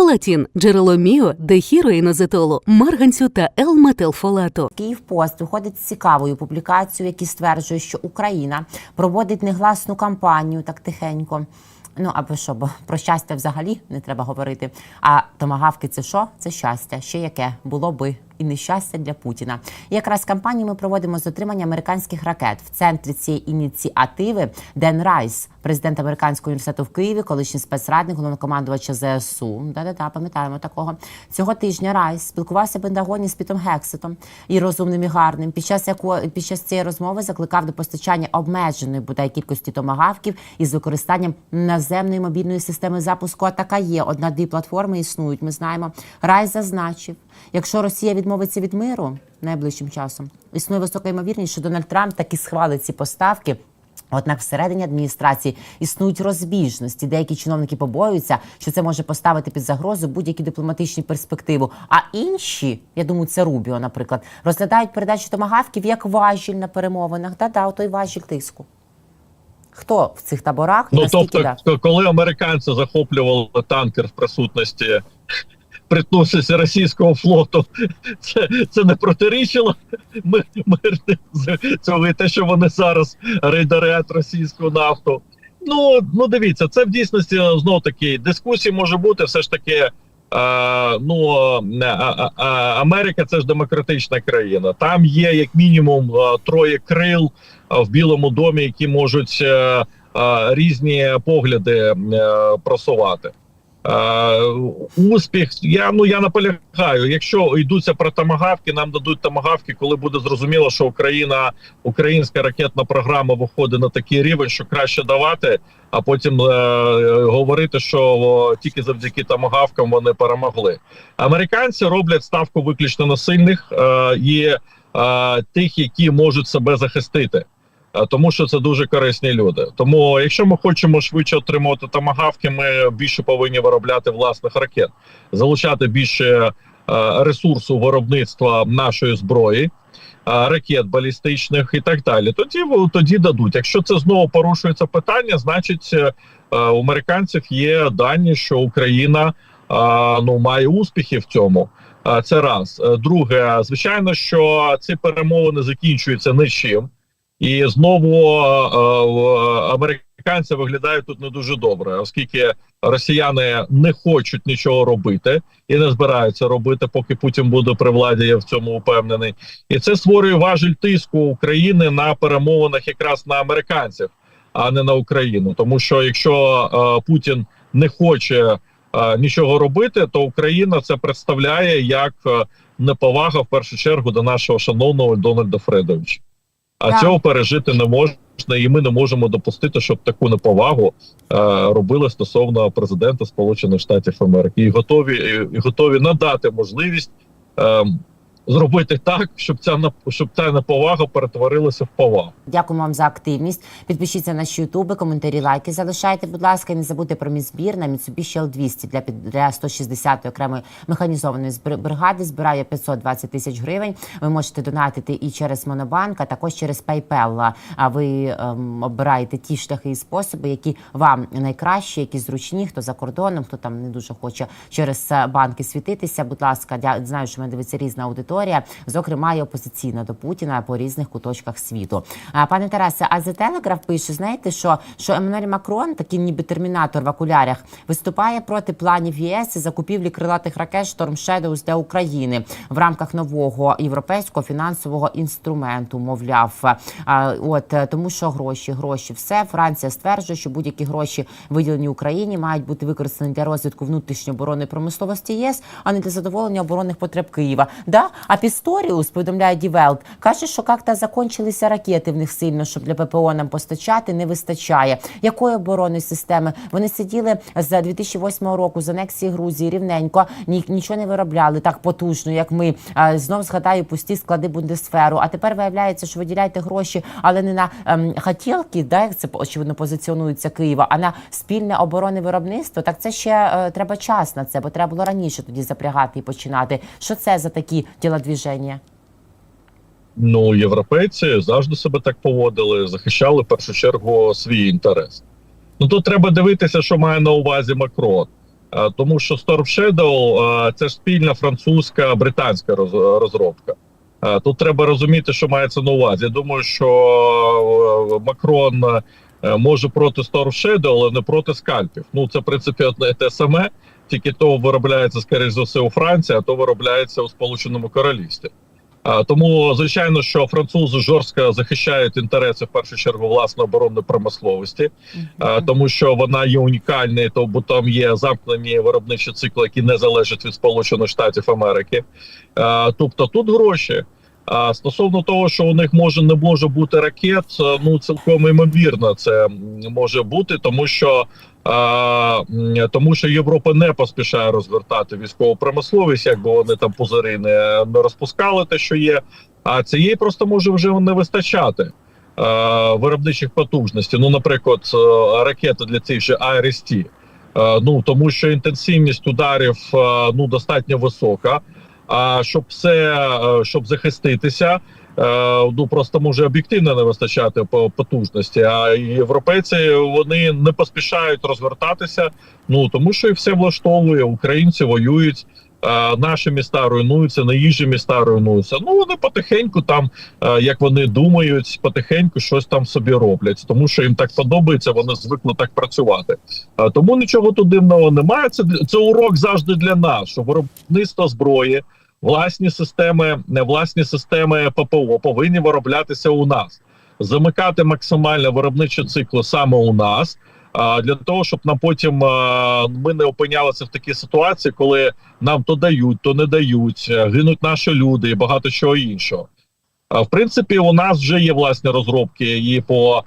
Фолатін – джерело міо, дехіроїнозетолу, марганцю та Л-метилфолату. Київ Пост виходить з цікавою публікацією, які стверджує, що Україна проводить негласну кампанію так тихенько. Ну аби що, бо про щастя взагалі не треба говорити. А томагавки це що? Це щастя. Ще яке було би і нещастя для Путіна. І якраз кампанію ми проводимо з отримання американських ракет в центрі цієї ініціативи Ден Райс, президент американського університету в Києві, колишній спецрадник головнокомандувача ЗСУ. Да-да-да, пам'ятаємо такого. Цього тижня Райс спілкувався в Пентагоні з Пітом Гексетом і розумним і гарним. Під час якої під час цієї розмови закликав до постачання обмеженої бодай кількості томагавків із використанням наземної мобільної системи запуску. А така є одна дві платформи існують. Ми знаємо. Райс зазначив, якщо Росія відмовиться від миру найближчим часом, існує висока ймовірність, що Дональд Трамп таки схвалить ці поставки. Однак всередині адміністрації існують розбіжності. Деякі чиновники побоюються, що це може поставити під загрозу будь-які дипломатичні перспективу. А інші, я думаю, це Рубіо, наприклад, розглядають передачу томагавків як важіль на перемовинах. Та-да, той важіль тиску. Хто в цих таборах Ну тобто, да? коли американці захоплювали танкер в присутності притноситься російського флоту, це, це не протирічило ми- з- цього те, що вони зараз рейдерять російську нафту. Ну ну дивіться, це в дійсності знов таки дискусії може бути все ж таки. Е, ну а, а, а, Америка це ж демократична країна. Там є як мінімум е, троє крил е, в Білому домі, які можуть е, е, різні погляди е, просувати. Е, успіх, я ну я наполягаю. Якщо йдуться про томагавки, нам дадуть томагавки, коли буде зрозуміло, що Україна, українська ракетна програма виходить на такий рівень, що краще давати, а потім е, говорити, що о, тільки завдяки томагавкам вони перемогли. Американці роблять ставку виключно на сильних е, і е, тих, які можуть себе захистити. Е, Тому що це дуже корисні люди. Тому, якщо ми хочемо швидше отримувати томагавки, ми більше повинні виробляти власних ракет, залучати більше е, ресурсу виробництва нашої зброї, е, ракет балістичних і так далі. Тоді тоді дадуть. Якщо це знову порушується питання, значить у американців є дані, що Україна ну має успіхи в цьому. Це раз. Друге, звичайно, що ці перемовини закінчуються нічим. І знову е, американці виглядають тут не дуже добре, оскільки росіяни не хочуть нічого робити і не збираються робити, поки Путін буде при владі. Я в цьому упевнений, і це створює важіль тиску України на перемовинах якраз на американців, а не на Україну. Тому що якщо е, Путін не хоче е, нічого робити, то Україна це представляє як неповага в першу чергу до нашого шановного Дональда Фредовича. А Так. цього пережити не можна, і ми не можемо допустити, щоб таку неповагу е, робили стосовно президента Сполучених Штатів Америки, і готові і, готові надати можливість е, зробити так, щоб ця щоб ця неповага перетворилася в повагу. Дякуємо вам за активність. Підпишіться на наші ютуби, коментарі, лайки залишайте, будь ласка, і не забудьте про мій збір на Mitsubishi L200 для для 160-ї окремої механізованої бригади. Збирає 520 тисяч гривень. Ви можете донатити і через Монобанк, а також через PayPal. А ви ем, обираєте ті шляхи і способи, які вам найкращі, які зручні, хто за кордоном, хто там не дуже хоче через е, банки світитися. Будь ласка, дя- знаю, що мене дивиться різна аудиторія, зокрема і опозиційна до Путіна по різних куточках світу. Пане Тарасе, а The Telegraph пише, знаєте, що, що Еммануель Макрон, такий ніби термінатор в окулярах, виступає проти планів ЄС закупівлі крилатих ракет Storm Shadows для України в рамках нового європейського фінансового інструменту, мовляв. А, от тому, що гроші, гроші, все Франція стверджує, що будь-які гроші виділені Україні мають бути використані для розвитку внутрішньої оборонної промисловості ЄС, а не для задоволення оборонних потреб Києва. Да? А Пісторіус, повідомляє Дівелт, каже, що як-то закончилися ракети в них сильно, щоб для ППО нам постачати, не вистачає. Якої оборонної системи? Вони сиділи з 2008 року з анексії Грузії рівненько, ні, нічого не виробляли так потужно, як ми. Знов згадаю пусті склади Бундесферу. А тепер виявляється, що виділяєте гроші, але не на ем, хотілки, да, як це очевидно позиціонується Києва, а на спільне оборонне виробництво. Так це ще е, треба час на це, бо треба було раніше тоді запрягати і починати. Що це за такі тілодвіження? Ну, європейці завжди себе так поводили, захищали в першу чергу свій інтерес. Ну тут треба дивитися, що має на увазі Макрон. Е, Тому що Storm Shadow це спільна французька британська роз- розробка. Е, Тут треба розуміти, що мається на увазі. Я думаю, що е, Макрон е, може проти Storm Shadow, але не проти скальпів. Ну це в принципі одне те саме, тільки то виробляється скоріш за все у Франції, а то виробляється у Сполученому Королівстві. А, тому, звичайно, що французи жорстко захищають інтереси в першу чергу власної оборонної промисловості, а, тому що вона є унікальною, то бо там є замкнені виробничі цикли, які не залежать від Сполучених Штатів Америки. А, тобто тут гроші. А стосовно того, що у них може не може бути ракет, е, ну цілком імовірно, це може бути, тому що а, тому що Європа не поспішає розвертати військову промисловість, якби вони там пузири не, не розпускали те, що є. А цієї просто може вже не вистачати е, виробничих потужностей. Ну, наприклад, е, ракети для цих же АРСТ. Е, ну тому що інтенсивність ударів е, ну достатньо висока. А щоб все е, щоб захиститися, е, ну просто може об'єктивно не вистачати по потужності. А європейці вони не поспішають розвертатися. Ну тому що і все влаштовує. Українці воюють. е, Наші міста руйнуються, наїжджі міста руйнуються. Ну вони потихеньку там, як вони думають, потихеньку щось там собі роблять, тому що їм так подобається, вони звикли так працювати. Тому нічого тут дивного немає. Це це урок завжди для нас, що виробництво зброї, власні системи, власні системи ППО повинні вироблятися у нас, замикати максимально виробничі цикли саме у нас. Для того, щоб нам потім ми не опинялися в такій ситуації, коли нам то дають, то не дають, е, гинуть наші люди і багато чого іншого. В принципі, у нас вже є власні розробки і по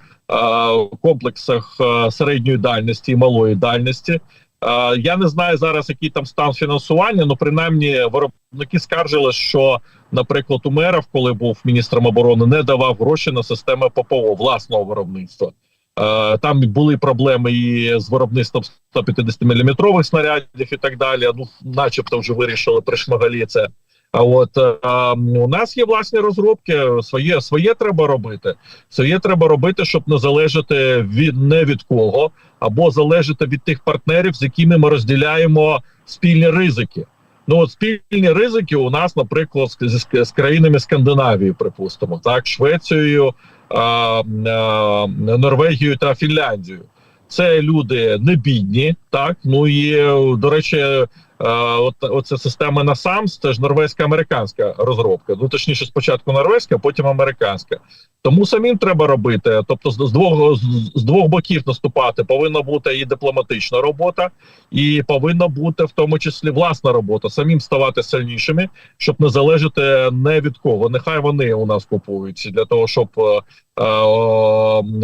комплексах середньої дальності і малої дальності. Е, Я не знаю зараз, який там стан фінансування. але принаймні виробники скаржили, що, наприклад, Умеров, коли був міністром оборони, не давав гроші на системи ППО власного виробництва. Е, Там були проблеми і з виробництвом 150 мм снарядів і так далі. Ну, начебто, вже вирішили при Шмагалі це. А от е, у нас є власні розробки, своє своє треба робити. Своє треба робити, щоб не залежати від не від кого, або залежати від тих партнерів, з якими ми розділяємо спільні ризики. Ну от спільні ризики у нас, наприклад, з, з, з країнами Скандинавії, припустимо, так, Швецією, а, а, Норвегією та Фінляндією. Це люди не бідні, так ну і до речі, от оця система NASAMS, це ж норвезька американська розробка. Ну точніше, спочатку норвезька, потім американська. Тому самим треба робити. Тобто, з двох з, двох боків наступати повинна бути і дипломатична робота, і повинна бути в тому числі власна робота, самим ставати сильнішими, щоб не залежати не від кого. Нехай вони у нас купують для того, щоб е, е,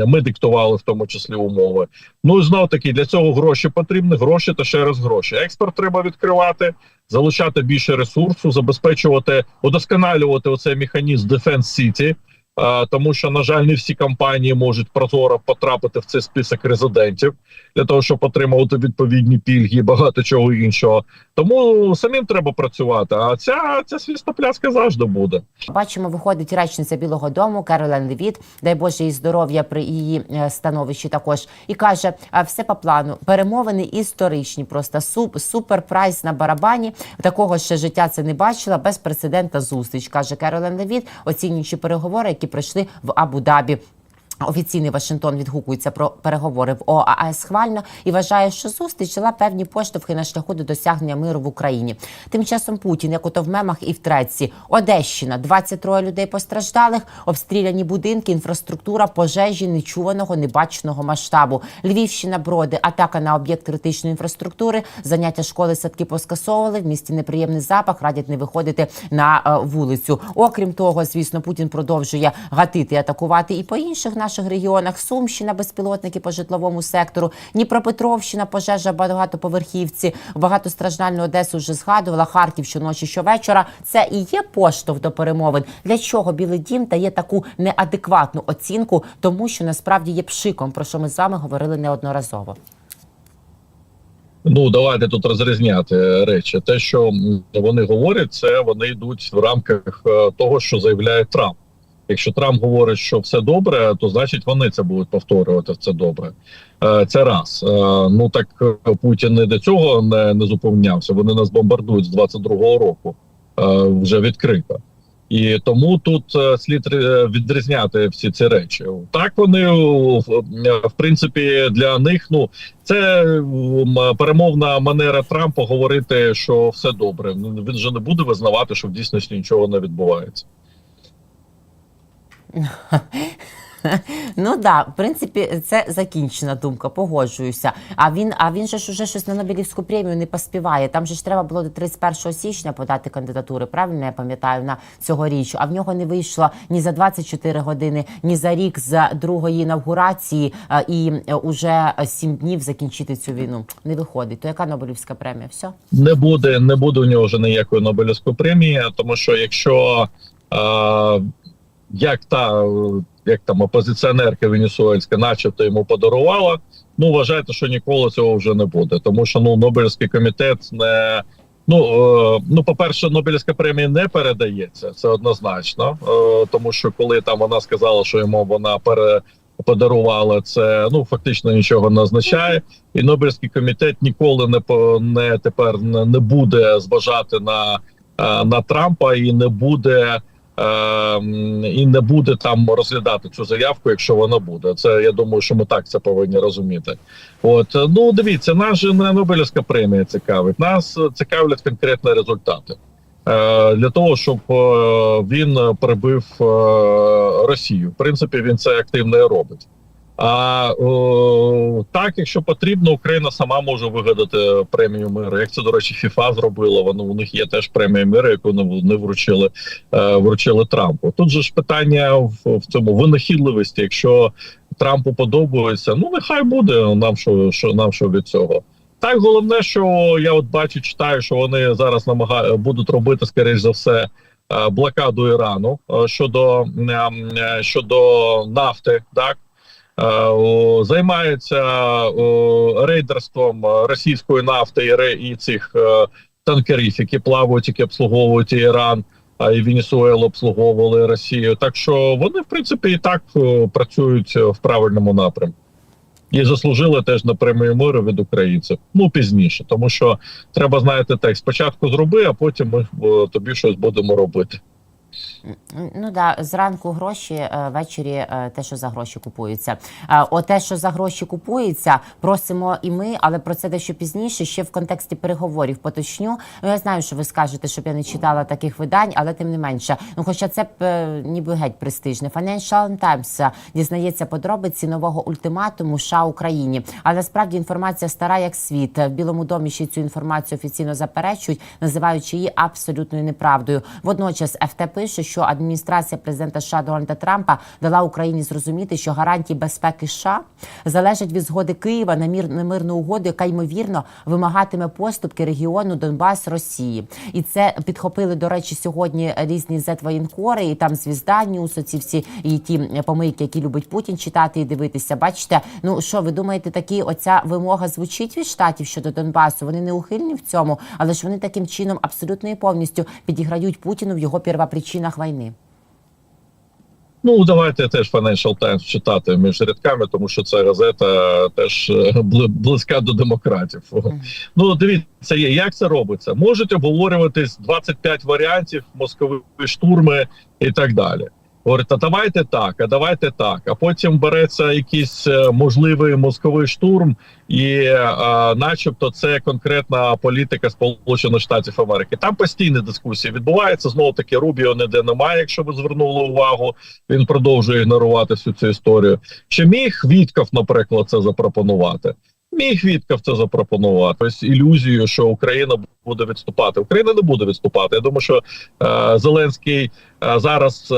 ми диктували в тому числі умови. Ну і знов таки для цього гроші потрібні. Гроші та ще раз гроші. Експорт треба відкривати, залучати більше ресурсу, забезпечувати, удосконалювати оцей механізм Defense City. Е, Тому що, на жаль, не всі компанії можуть прозоро потрапити в цей список резидентів для того, щоб отримувати відповідні пільги і багато чого іншого. Тому самим треба працювати. А ця ця свістопляска завжди буде. Бачимо, виходить речниця Білого Дому Керолен Левіт, дай Боже їй здоров'я при її е, становищі також, і каже: все по плану. Перемовини історичні, просто суп, супер прайс на барабані. Такого ще життя це не бачила. Безпрецедентна зустріч, каже Керолен Левіт, оцінюючи переговори, які пройшли в Абу-Дабі. Офіційний Вашингтон відгукується про переговори в ОАЕ схвально і вважає, що зустріч дала певні поштовхи на шляху до досягнення миру в Україні. Тим часом Путін, як ото в мемах і в Треці, Одещина, 23 людей постраждалих, обстріляні будинки, інфраструктура, пожежі нечуваного, небаченого масштабу. Львівщина, броди, атака на об'єкт критичної інфраструктури, заняття школи, садки поскасовували. В місті неприємний запах, радять не виходити на е, вулицю. Окрім того, звісно, Путін продовжує гатити атакувати і по інших наших регіонах. Сумщина, безпілотники по житловому сектору, Дніпропетровщина, пожежа багатоповерхівці, багатостраждальну Одесу вже згадувала. Харків щоночі, щовечора. Це і є поштовх до перемовин. Для чого Білий Дім дає таку неадекватну оцінку, тому що насправді є пшиком, про що ми з вами говорили неодноразово. Ну давайте тут розрізняти речі. Те, що вони говорять, це вони йдуть в рамках е, того, що заявляє Трамп. Якщо Трамп говорить, що все добре, то значить вони це будуть повторювати. Це добре. Е, Це раз. Е, Ну так е, Путін не до цього не, не зупинявся. Вони нас бомбардують з 22-го року вже відкрито. І тому тут слід відрізняти всі ці речі. Так вони в, в принципі для них ну це перемовна манера Трампа говорити, що все добре. Ну, Він же не буде визнавати, що в дійсності нічого не відбувається. Ну да, в принципі, це закінчена думка, погоджуюся. А він, а він же ж уже щось на Нобелівську премію не поспіває. Там же ж треба було до 31 січня подати кандидатури, правильно я пам'ятаю, на цьогоріч. А в нього не вийшло ні за 24 години, ні за рік з другої інавгурації і е, уже 7 днів закінчити цю війну. Не виходить. То яка Нобелівська премія? Все? Не буде, не буде у нього вже ніякої Нобелівської премії, тому що якщо е, як та як там опозиціонерка венесуельська, начебто йому подарувала, ну вважайте, що ніколи цього вже не буде, тому що ну Нобелівський комітет не. Ну, е, ну, по-перше, Нобелівська премія не передається, це однозначно. Е, тому що коли там вона сказала, що йому вона пере подарувала, це ну фактично нічого не означає. І Нобелівський комітет ніколи не по не тепер не, не буде зважати на, е, на Трампа і не буде. Е, І не буде там розглядати цю заявку, якщо вона буде. Це я думаю, що ми так це повинні розуміти. От е, ну дивіться, нас же не Нобелівська премія цікавить. Нас е, цікавлять конкретні результати Е, для того, щоб він прибив Росію. В принципі, він це активно і робить. А о, так, якщо потрібно, Україна сама може вигадати премію миру. Як це, до речі, ФІФА зробила. Воно у них є теж премія миру, яку не вручили, е, вручили Трампу. Тут же ж питання в, в цьому винахідливості. Якщо Трампу подобається, ну нехай буде нам що, що нам що від цього. Так, головне, що я от бачу, читаю, що вони зараз намагають будуть робити, скоріш за все, е, блокаду Ірану е, щодо, е, щодо нафти, так. Е, займаються рейдерством російської нафти і, цих е, танкерів, які плавають, які обслуговують Іран, а і Венесуелу обслуговували Росію. Так що вони, в принципі, і так працюють в правильному напрямку. І заслужили теж на премію миру від українців. Ну пізніше, тому що треба знаєте так, спочатку зроби, а потім ми тобі щось будемо робити. Ну да, зранку гроші, е, ввечері е, те, що за гроші купується. Е, О, те, що за гроші купується, просимо і ми, але про це дещо пізніше, ще в контексті переговорів поточню. Ну я знаю, що ви скажете, щоб я не читала таких видань, але тим не менше. Ну, хоча це б ніби геть престижне. Financial Times дізнається подробиці нового ультиматуму США Україні. Але насправді інформація стара як світ. В Білому домі ще цю інформацію офіційно заперечують, називаючи її абсолютною неправдою. Водночас ФТ пише, що адміністрація президента США Дональда Трампа дала Україні зрозуміти, що гарантії безпеки США залежать від згоди Києва на мір на мирну угоду, яка ймовірно вимагатиме поступки регіону Донбас Росії. І це підхопили до речі сьогодні різні зетвоєнкори, і там звізда Ньюс, оці всі і ті помийки, які любить Путін читати і дивитися. Бачите, ну що ви думаєте, такі оця вимога звучить від штатів щодо Донбасу? Вони не ухильні в цьому, але ж вони таким чином абсолютно і повністю підіграють Путіну в його первопричинах війни. Ну давайте теж Financial Times читати між рядками, тому що ця газета теж е, близька до демократів. Ну дивіться, як це робиться. Можуть обговорюватись 25 варіантів, мозкові штурми і так далі. Говорить, а давайте так, а давайте так. А потім береться якийсь е, можливий мозковий штурм, і, е, начебто, це конкретна політика Сполучених Штатів Америки. Там постійні дискусії відбуваються. Знову таки Рубіо ніде немає. Якщо ви звернули увагу, він продовжує ігнорувати всю цю історію. Чи міг Вітков, наприклад, це запропонувати? Міг Вітков це запропонувати. Ось ілюзію, що Україна буде відступати. Україна не буде відступати. Я думаю, що е, Зеленський е, зараз е,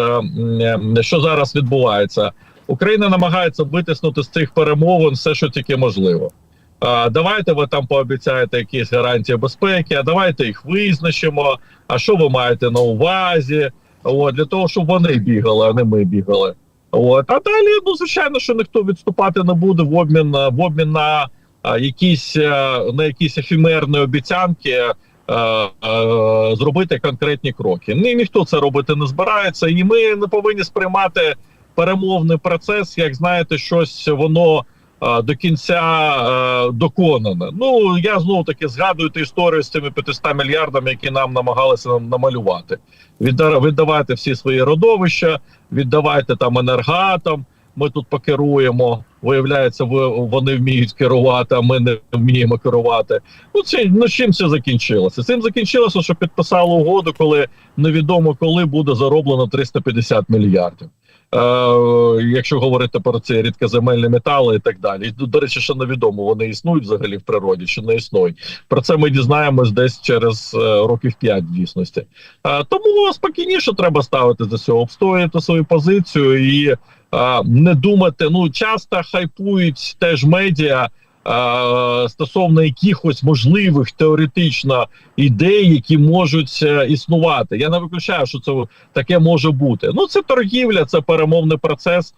е, що зараз відбувається. Україна намагається витиснути з цих перемовин все, що тільки можливо. А, давайте ви там пообіцяєте якісь гарантії безпеки, а давайте їх визначимо. А що ви маєте на увазі? От, для того, щоб вони бігали, а не ми бігали. От, а далі, ну звичайно, що ніхто відступати не буде в обмін в обмін на якісь е, на якісь ефемерні обіцянки. е, е, зробити конкретні кроки. Ні, ніхто це робити не збирається, і ми не повинні сприймати перемовний процес, як знаєте, щось воно до кінця доконане. Ну я знову таки згадую ту історію з цими 500 мільярдами, які нам намагалися нам намалювати. Відда- Віддавайте всі свої родовища, віддавайте там енергатам. Ми тут покеруємо. Виявляється, ви вони вміють керувати, а ми не вміємо керувати. Ну це ну чим це закінчилося? Цим закінчилося, що підписали угоду, коли невідомо коли буде зароблено 350 мільярдів. Е, якщо говорити про ці рідкоземельні метали і так далі. До речі, ще невідомо, вони існують взагалі в природі, чи не існують. Про це ми дізнаємось десь через е, років 5 в дійсності. Е, тому спокійніше треба ставити до цього, обстояти свою позицію і не думати. Ну часто хайпують теж медіа. Стосовно якихось можливих теоретично ідей, які можуть е, існувати, я не виключаю, що це таке може бути. Ну це торгівля, це перемовний процес.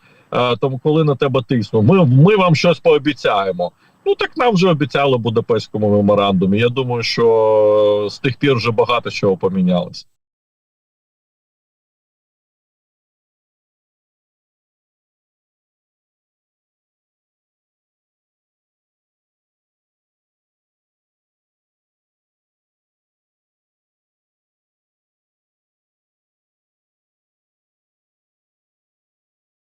Тому коли на тебе тиснуть, ми, ми вам щось пообіцяємо. Ну так нам вже обіцяли в Будапештському меморандумі. Я думаю, що з тих пір вже багато чого помінялось.